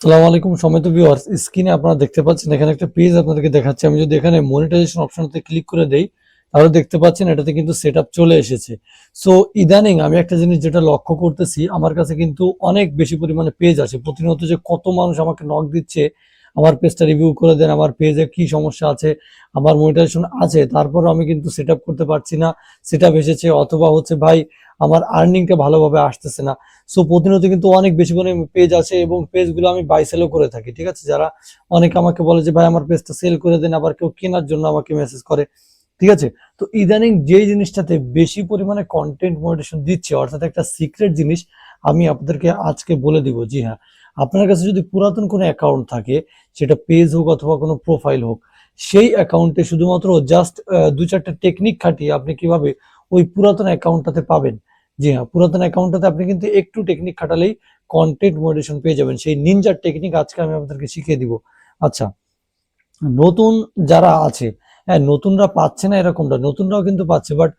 সালাম আলাইকুম সমিত ভিউয়ার্স স্ক্রিনে আপনারা দেখতে পাচ্ছেন এখানে একটা পেজ আপনাদেরকে দেখাচ্ছি। আমি যদি এখানে মনিটাইজেশন অপশনতে ক্লিক করে দেই, তাহলে দেখতে পাচ্ছেন এটাতে কিন্তু সেট চলে এসেছে। সো ইদানিং আমি একটা জিনিস যেটা লক্ষ্য করতেছি, আমার কাছে কিন্তু অনেক বেশি পরিমাণে পেজ আছে প্রতিনিয়ত যে কত মানুষ আমাকে নক দিচ্ছে আমার পেজটা রিভিউ করে দেন, আমার পেজে কি সমস্যা আছে, আমার মনিটাইজেশন আছে তারপর আমি কিন্তু সেট করতে পারছি না সেট এসেছে অথবা হচ্ছে ভাই আমার আর্নিংটা ভালোভাবে আসতেছে না। সো প্রতিনিয়ত কিন্তু অনেক বেশি পরে পেজ আছে এবং পেজগুলো আমি বাই সেলও করে থাকি, ঠিক আছে? যারা অনেকে আমাকে বলে যে, ভাই, আমার পেজটা সেল করে দেন, আবার কেউ কেনার জন্য আমাকে মেসেজ করে। ঠিক আছে? তো ইদানিং যেই জিনিসটাতে বেশি পরিমাণে কন্টেন্ট মনিটেশন দিচ্ছে, অর্থাৎ একটা সিক্রেট জিনিস, আমি আপনাদেরকে আজকে বলে দিব, জি হ্যাঁ। আপনার কাছে যদি পুরাতন কোনো অ্যাকাউন্ট থাকে, সেটা পেজ হোক অথবা কোনো প্রোফাইল হোক, সেই অ্যাকাউন্টে শুধুমাত্র জাস্ট দু চারটা টেকনিক খাটিয়ে আপনি কীভাবে ওই পুরাতন অ্যাকাউন্টটাতে পাবেন? জি হ্যাঁ পুরাতন অ্যাকাউন্টটাতে আপনি কিন্তু একটু টেকনিক খাটালেই কন্টেন্ট মডিটেশন পেয়ে যাবেন। সেই নিনজার টেকনিক আজকে আমি আপনাদেরকে শিখিয়ে দিব। আচ্ছা নতুন যারা আছে হ্যাঁ নতুনরা পাচ্ছে না এরকমটা, নতুনরাও কিন্তু পাচ্ছে বাট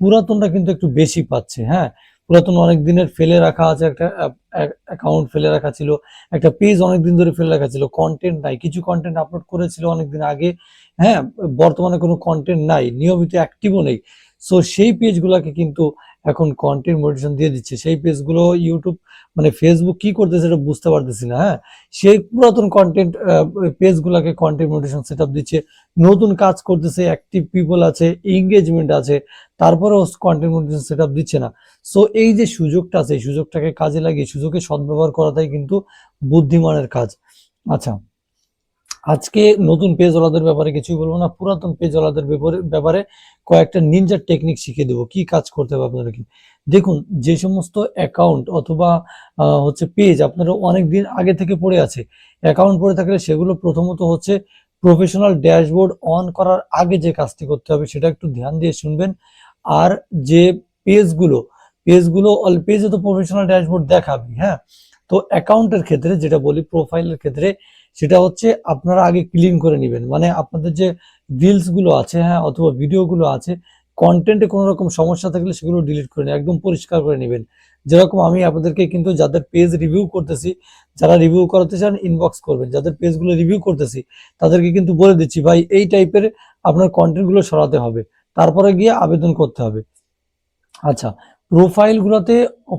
পুরাতনরা কিন্তু একটু বেশি পাচ্ছে হ্যাঁ। পুরাতন অনেক দিনের ফেলে রাখা আছে, একটা অ্যাকাউন্ট ফেলে রাখা ছিল, একটা পেজ অনেক দিন ধরে ফেলে রাখা ছিল কন্টেন্ট নাই, কিছু কন্টেন্ট আপলোড করেছিল অনেক দিন আগে হ্যাঁ বর্তমানে কোনো কন্টেন্ট নাই, নিয়মিত অ্যাক্টিভও নেই। সো সেই পেজগুলোকে কিন্তু এখন কন্টেন্ট মোটিভেশন দিয়ে দিচ্ছে। সেই পেজগুলো ইউটিউব মানে ফেসবুক কি করতেছে সেটা বুঝতে পারতেছি না হ্যাঁ? সেই পুরাতন কন্টেন্ট পেজগুলোকে কন্টেন্ট মোটিভেশন সেট দিচ্ছে। নতুন কাজ করতেছে অ্যাক্টিভ পিপল আছে এঙ্গেজমেন্ট আছে, তারপরেও কন্টেন্ট মোটিভেশন সেট দিচ্ছে না। সো এই যে সুযোগটা আছে, এই সুযোগটাকে কাজে লাগিয়ে সুযোগে সদ্ব্যবহার করাটাই কিন্তু বুদ্ধিমানের কাজ। আচ্ছা আজকে নতুন পেজ ওলাদের ব্যাপারে কিছুই বলব না, পুরাতন পেজ ওলাদের ব্যাপারে ব্যাপারে কয়েকটা নিনজার টেকনিক শিখিয়ে দেবো, কি কাজ করতে হবে আপনাদেরকে। দেখুন, যে সমস্ত অ্যাকাউন্ট অথবা হচ্ছে পেজ আপনারা অনেক দিন আগে থেকে পড়ে আছে অ্যাকাউন্ট পড়ে থাকলে সেগুলো প্রথমত হচ্ছে প্রফেশনাল ড্যাশবোর্ড অন করার আগে যে কাজটি করতে হবে সেটা একটু ধ্যান দিয়ে শুনবেন। আর যে পেজগুলো পেজগুলো অল পেজে তো প্রফেশনাল ড্যাশবোর্ড দেখাবি হ্যাঁ? তো অ্যাকাউন্টের ক্ষেত্রে, যেটা বলি প্রোফাইলের ক্ষেত্রে সেটা হচ্ছে আপনারা আগে ক্লিন করে নেবেন। মানে আপনাদের যে রিলসগুলো আছে হ্যাঁ অথবা ভিডিও গুলো আছে কন্টেন্টে কোনো রকম সমস্যা থাকলে সেগুলো ডিলিট করে একদম পরিষ্কার করে নেবেন। যেরকম আমি আপনাদেরকে কিন্তু যাদের পেজ রিভিউ করতেছি, যারা রিভিউ করাতে চান ইনবক্স করবেন। যাদের পেজগুলো রিভিউ করতেছি, তাদেরকে কিন্তু বলে দিচ্ছি, ভাই, এই টাইপের আপনার কন্টেন্টগুলো সরাতে হবে। তারপরে গিয়ে আবেদন করতে হবে। আচ্ছা প্রোফাইলগুলোতে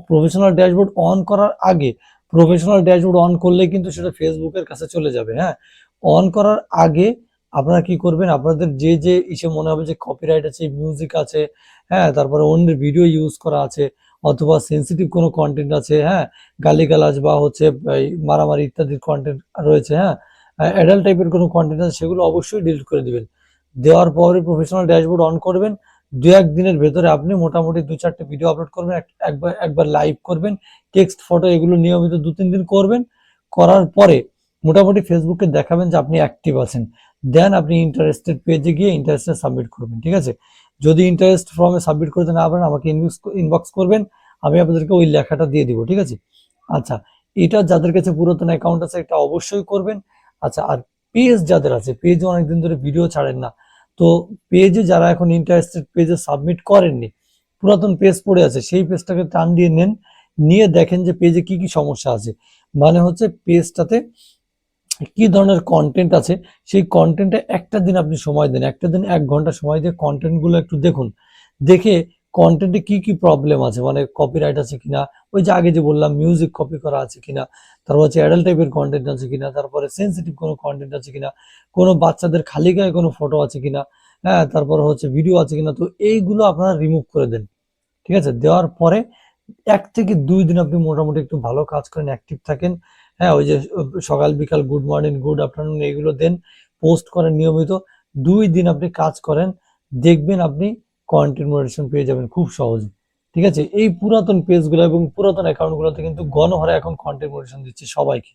প্রফেশনাল ড্যাশবোর্ড অন করার আগে প্রফেশনাল ড্যাশবোর্ড অন করলে কিন্তু সেটা ফেসবুকের কাছে চলে যাবে হ্যাঁ? অন করার আগে আপনারা কি করবেন? আপনাদের যে যে ইসে মনে হবে যে কপিরাইট আছে মিউজিক আছে হ্যাঁ? তারপরে অন্যের ভিডিও ইউজ করা আছে, অথবা সেন্সিটিভ কোনো কন্টেন্ট আছে হ্যাঁ? গালিগালাজ বা হচ্ছে মারামারি ইত্যাদির কন্টেন্ট রয়েছে হ্যাঁ? অ্যাডাল্ট টাইপের কোনো কন্টেন্ট আছে, সেগুলো অবশ্যই ডিলিট করে দিবেন। দেওয়ার পরে প্রফেশনাল ড্যাশবোর্ড অন করবেন দু এক দিনের ভেতরে আপনি মোটামুটি দু চারটে ভিডিও আপলোড করবেন, এক- একবার একবার লাইভ করবেন টেক্সট ফটো এগুলো নিয়মিত দু তিন দিন করবেন, করার পরে মোটামুটি ফেসবুকে দেখাবেন যে আপনি অ্যাক্টিভ আছেন। দেন আপনি ইন্টারেস্টেড পেজে গিয়ে ইন্টারেস্টে সাবমিট করবেন, ঠিক আছে? যদি ইন্টারেস্ট ফর্মে সাবমিট করতে না পারেন, আমাকে ইনবক্স করবেন, আমি আপনাদেরকে ওই লেখাটা দিয়ে দিব, ঠিক আছে? আচ্ছা এটা যাদের কাছে পুরাতন অ্যাকাউন্ট আছে, এটা অবশ্যই করবেন। আচ্ছা আর পেজ যাদের আছে পেজে অনেকদিন ধরে ভিডিও ছাড়েন না তো পেজে যারা এখন ইন্টারেস্টেড পেজে সাবমিট করেননি, পুরাতন পেজ পড়ে আছে, সেই পেজটাকে টান দিয়ে নেন, নিয়ে দেখেন যে পেজে কি কি সমস্যা আছে। মানে হচ্ছে পেজটাতে কি ধরনের কন্টেন্ট আছে, সেই কন্টেন্টে একটা দিন আপনি সময় দেন, একটা দিন এক ঘণ্টা সময় দিয়ে কন্টেন্টগুলো একটু দেখুন। দেখে কন্টেন্টে কি কি প্রবলেম আছে? মানে কপিরাইট আছে কিনা? ওই যে আগে যে বললাম মিউজিক কপি করা আছে কিনা? তারপর হচ্ছে অ্যাডাল্ট টাইপের কন্টেন্ট আছে কিনা? তারপরে সেন্সিটিভ কোনো কন্টেন্ট আছে কিনা? কোনো বাচ্চাদের খালি গায়ে কোনো ফটো আছে কিনা? হ্যাঁ তারপর হচ্ছে ভিডিও আছে কিনা? তো এইগুলো আপনারা রিমুভ করে দেন। ঠিক আছে? দেওয়ার পরে এক থেকে দুই দিন আপনি মোটামুটি একটু ভালো কাজ করেন অ্যাক্টিভ থাকেন। হ্যাঁ ওই যে সকাল, বিকাল গুড মর্নিং গুড আফটারনুন এগুলো দেন পোস্ট করেন নিয়মিত। দুই দিন আপনি কাজ করেন, দেখবেন আপনি কন্টেন্ট মনিটেশন পেয়ে যাবেন খুব সহজে। ঠিক আছে? এই পুরাতন পেজগুলো এবং পুরাতন অ্যাকাউন্টগুলোতে কিন্তু গণহারে এখন কন্টেন্ট মনিটেশন দিচ্ছে সবাইকে।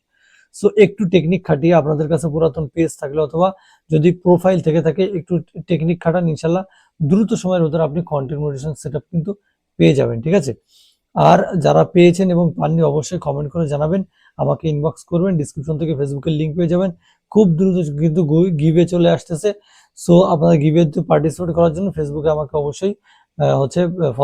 সো একটু টেকনিক খাটিয়ে আপনাদের কাছে পুরাতন পেজ থাকলে অথবা যদি প্রোফাইল থেকে থাকে, একটু টেকনিক খাটান ইনশাল্লাহ। দ্রুত সময়ের ভিতরে আপনি কন্টেন্ট মনিটেশন সেট কিন্তু পেয়ে যাবেন, ঠিক আছে? আর যারা পেয়েছেন এবং পাননি, অবশ্যই কমেন্ট করে জানাবেন। আমাকে ইনবক্স করবেন ডিসক্রিপশন থেকে ফেসবুকের লিঙ্ক পেয়ে যাবেন। খুব দ্রুত কিন্তু গিভে চলে আসতেছে। সো আপনারা গিভে পার্টিসিপেট করার জন্য ফেসবুকে আমাকে অবশ্যই হচ্ছে